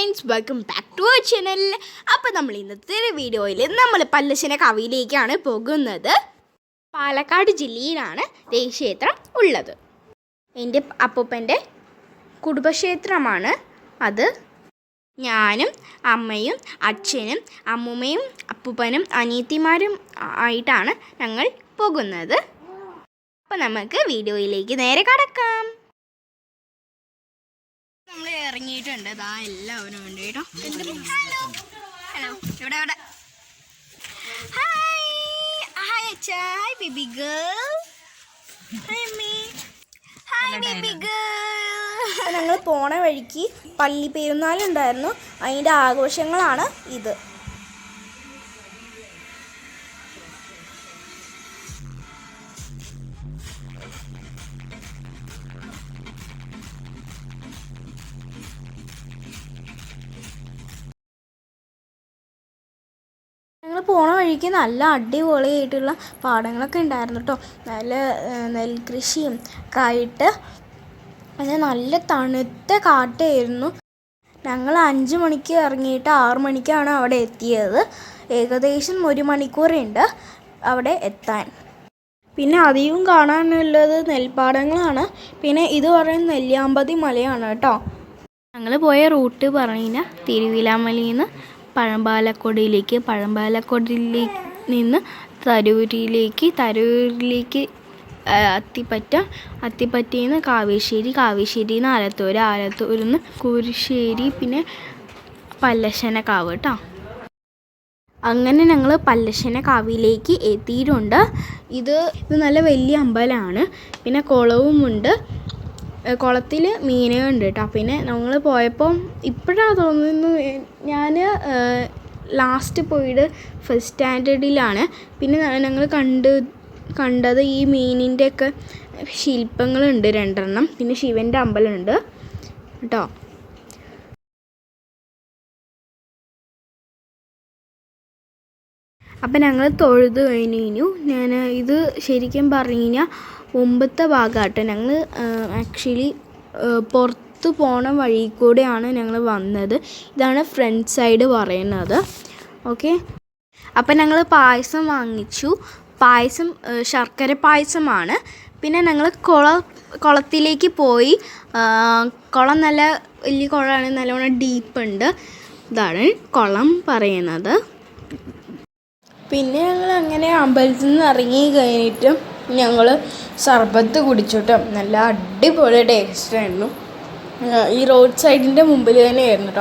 Friends welcome back to our channel അപ്പോൾ നമ്മൾ ഇന്നത്തെ ഒരു വീഡിയോയിൽ നമ്മൾ പല്ലശ്ശന കവിയിലേക്കാണ് പോകുന്നത്. പാലക്കാട് ജില്ലയിലാണ് ദേവീക്ഷേത്രം ഉള്ളത്. എന്റെ അപ്പൂപ്പന്റെ കുടുംബക്ഷേത്രമാണ് അത്. ഞാനും അമ്മയും അച്ഛനും അമ്മൂമ്മയും അപ്പൂപ്പനും അനിയത്തിമാരും ആയിട്ടാണ് ഞങ്ങൾ പോകുന്നത്. അപ്പോൾ നമുക്ക് വീഡിയോയിലേക്ക് നേരെ കടക്കാം. ഇറങ്ങിയിട്ടുണ്ട്. ഇതാ എല്ലാവരും ഉണ്ട് കേട്ടോ. ഹലോ ഇവിടെ ഇവിടെ. ഹായ് ഹായ് അച്ഛ. Hi baby girl hi me hi baby girl ഞങ്ങൾ പോണ വഴിക്ക് പള്ളി പെരുന്നാളുണ്ടായിരുന്നു. അതിന്റെ ആഘോഷങ്ങളാണ് ഇത്. പോണ വഴിക്ക് നല്ല അടിപൊളിയായിട്ടുള്ള പാടങ്ങളൊക്കെ ഉണ്ടായിരുന്നു കേട്ടോ നല്ല നെൽകൃഷിയും ഒക്കെ ആയിട്ട് പിന്നെ നല്ല തണുത്ത കാറ്റായിരുന്നു. ഞങ്ങൾ അഞ്ച് മണിക്ക് ഇറങ്ങിയിട്ട് ആറ് മണിക്കാണ് അവിടെ എത്തിയത്. ഏകദേശം ഒരു മണിക്കൂറുണ്ട് അവിടെ എത്താൻ. പിന്നെ അധികം കാണാനുള്ളത് നെൽപ്പാടങ്ങളാണ്. പിന്നെ ഇത് പറയുന്നത് നെല്ലിയാമ്പതി മലയാണ് കേട്ടോ ഞങ്ങൾ പോയ റൂട്ട് പറഞ്ഞാൽ തിരുവിലാമലയിൽ നിന്ന് പഴമ്പാലക്കൊടിയിലേക്ക് പഴമ്പാലക്കൊടിയിലേ നിന്ന് തരൂരിലേക്ക് തരൂരിലേക്ക് അത്തിപ്പറ്റ അത്തിപ്പറ്റയിൽ നിന്ന് കാവേശ്ശേരി കാവേശ്ശേരി നിന്ന് ആലത്തൂർ ആലത്തൂരിൽ നിന്ന് കുരിശ്ശേരി പിന്നെ പല്ലശ്ശനക്കാവ് കേട്ടോ അങ്ങനെ ഞങ്ങൾ പല്ലശ്ശനക്കാവിലേക്ക് എത്തിയിട്ടുണ്ട്. ഇത് ഇത് നല്ല വലിയ അമ്പലമാണ്. പിന്നെ കുളവുമുണ്ട്. കുളത്തിൽ മീനുകളുണ്ട് കേട്ടോ പിന്നെ ഞങ്ങൾ പോയപ്പം ഇപ്പോഴാണ് തോന്നുന്നു ഞാൻ ലാസ്റ്റ് പോയത് ഫസ്റ്റ് സ്റ്റാൻഡേർഡിലാണ്. പിന്നെ ഞങ്ങൾ കണ്ട് കണ്ടത് ഈ മീനിന്റെയൊക്കെ ശില്പങ്ങളുണ്ട് രണ്ടെണ്ണം. പിന്നെ ശിവന്റെ അമ്പലമുണ്ട്. കേട്ടോ? അപ്പം ഞങ്ങൾ തൊഴുത് കഴിഞ്ഞു. കഴിഞ്ഞു ഞാൻ ഇത് ശരിക്കും പറഞ്ഞു കഴിഞ്ഞാൽ മുമ്പത്തെ ഭാഗമാട്ടെ ഞങ്ങൾ ആക്ച്വലി പുറത്ത് പോണ വഴി കൂടെയാണ് ഞങ്ങൾ വന്നത്. ഇതാണ് ഫ്രണ്ട് സൈഡ് പറയുന്നത്. ഓക്കെ അപ്പം ഞങ്ങൾ പായസം വാങ്ങിച്ചു. പായസം ശർക്കര പായസമാണ്. പിന്നെ ഞങ്ങൾ കുള കുളത്തിലേക്ക് പോയി. കുളം നല്ല വലിയ കുളമാണ് നല്ലവണ്ണം ഡീപ്പുണ്ട് ഇതാണ് കുളം പറയുന്നത്. പിന്നെ ഞങ്ങൾ അങ്ങനെ അമ്പലത്തിൽ നിന്ന് ഇറങ്ങി കഴിഞ്ഞിട്ട് ഞങ്ങൾ സർബത്ത് കുടിച്ചിട്ടും നല്ല അടിപൊളി ടേസ്റ്റ് ആയിരുന്നു. ഈ റോഡ് സൈഡിന്റെ മുമ്പിൽ തന്നെയായിരുന്നു കേട്ടോ